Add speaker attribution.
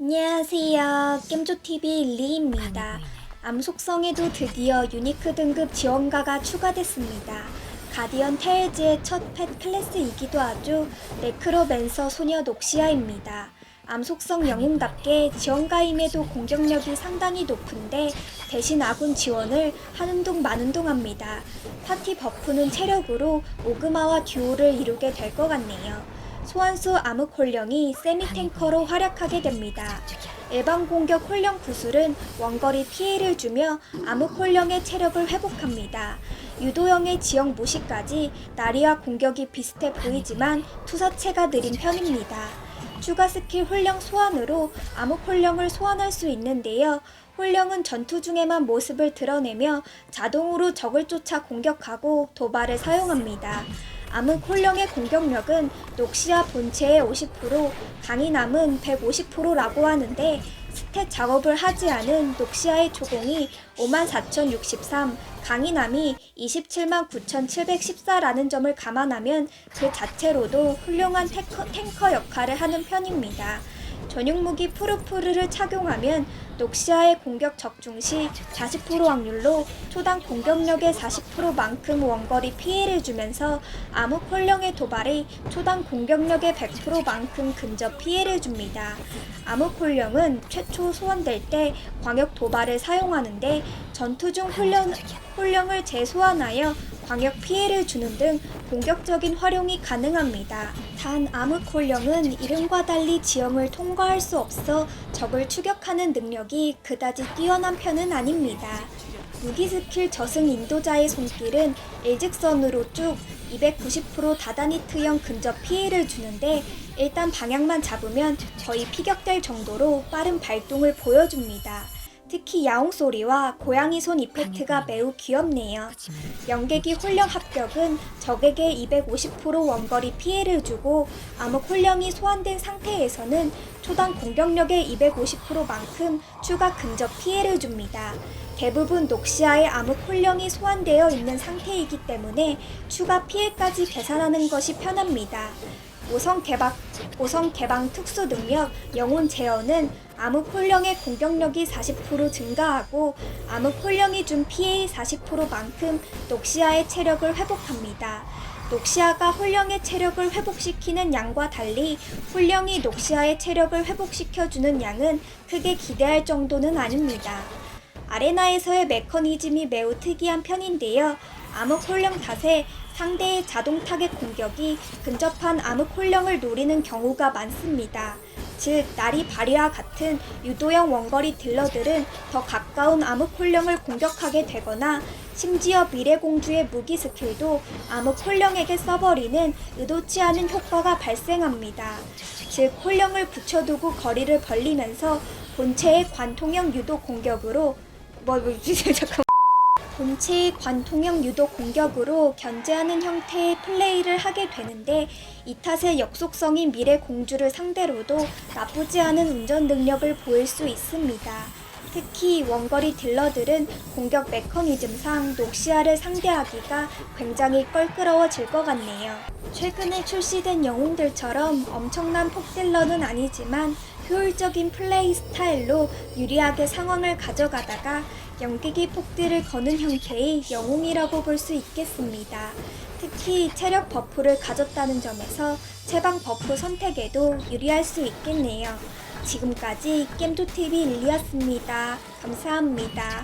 Speaker 1: 안녕하세요. 겜조TV 리입니다. 암 속성에도 드디어 유니크 등급 지원가가 추가됐습니다. 가디언 테일즈의 첫 펫 클래스이기도 하죠. 네크로맨서 소녀 녹시아입니다. 암 속성 영웅답게 지원가임에도 공격력이 상당히 높은데 대신 아군 지원을 하는 둥 마는 둥 합니다. 파티 버프는 체력으로 오그마와 듀오를 이루게 될 것 같네요. 소환수 암흑 홀령이 세미 탱커로 활약하게 됩니다. 일반 공격 홀령 구슬은 원거리 피해를 주며 암흑 홀령의 체력을 회복합니다. 유도형의 지형 무시까지 나리와 공격이 비슷해 보이지만 투사체가 느린 편입니다. 추가 스킬 홀령 소환으로 암흑 홀령을 소환할 수 있는데요. 홀령은 전투 중에만 모습을 드러내며 자동으로 적을 쫓아 공격하고 도발을 사용합니다. 암흑 홀령의 공격력은 녹시아 본체의 50%, 강인함은 150%라고 하는데 스탯 작업을 하지 않은 녹시아의 초공이 54,063, 강인함이 279,714라는 점을 감안하면 그 자체로도 훌륭한 탱커, 탱커 역할을 하는 편입니다. 전용 무기 푸르푸르를 착용하면 녹시아의 공격 적중 시 40% 확률로 초당 공격력의 40%만큼 원거리 피해를 주면서 암흑 홀령의 도발이 초당 공격력의 100%만큼 근접 피해를 줍니다. 암흑 홀령은 최초 소환될 때 광역 도발을 사용하는데 전투 중 홀령, 홀령을 재소환하여 광역 피해를 주는 등 공격적인 활용이 가능합니다. 단 암흑 홀령은 이름과 달리 지형을 통과할 수 없어 적을 추격하는 능력이 그다지 뛰어난 편은 아닙니다. 무기 스킬 저승 인도자의 손길은 일직선으로 쭉 290% 다다니트형 근접 피해를 주는데 일단 방향만 잡으면 거의 피격될 정도로 빠른 발동을 보여줍니다. 특히 야옹 소리와 고양이 손 이펙트가 매우 귀엽네요. 연객이 홀령 합격은 적에게 250% 원거리 피해를 주고 암흑 홀령이 소환된 상태에서는 초당 공격력의 250%만큼 추가 근접 피해를 줍니다. 대부분 녹시아의 암흑 홀령이 소환되어 있는 상태이기 때문에 추가 피해까지 계산하는 것이 편합니다. 5성 개방, 5성 개방 특수 능력 영혼 제어는 암흑 홀령의 공격력이 40% 증가하고 암흑 홀령이 준 피해의 40%만큼 녹시아의 체력을 회복합니다. 녹시아가 홀령의 체력을 회복시키는 양과 달리 홀령이 녹시아의 체력을 회복시켜주는 양은 크게 기대할 정도는 아닙니다. 아레나에서의 메커니즘이 매우 특이한 편인데요. 암흑 홀령 탓에 상대의 자동 타겟 공격이 근접한 암흑 홀령을 노리는 경우가 많습니다. 즉, 나리 바리와 같은 유도형 원거리 딜러들은 더 가까운 암흑 홀령을 공격하게 되거나 심지어 미래공주의 무기 스킬도 암흑 홀령에게 써버리는 의도치 않은 효과가 발생합니다. 즉, 홀령을 붙여두고 거리를 벌리면서 본체의 관통형 유도 공격으로 뭐, 뭐, 잠깐. 본체의 관통형 유도 공격으로 견제하는 형태의 플레이를 하게 되는데 이 탓에 역속성인 미래 공주를 상대로도 나쁘지 않은 운전 능력을 보일 수 있습니다. 특히 원거리 딜러들은 공격 메커니즘상 녹시아를 상대하기가 굉장히 껄끄러워질 것 같네요. 최근에 출시된 영웅들처럼 엄청난 폭딜러는 아니지만 효율적인 플레이 스타일로 유리하게 상황을 가져가다가 연기기 폭딜을 거는 형태의 영웅이라고 볼 수 있겠습니다. 특히 체력 버프를 가졌다는 점에서 체방 버프 선택에도 유리할 수 있겠네요. 지금까지 겜조TV 일리였습니다. 감사합니다.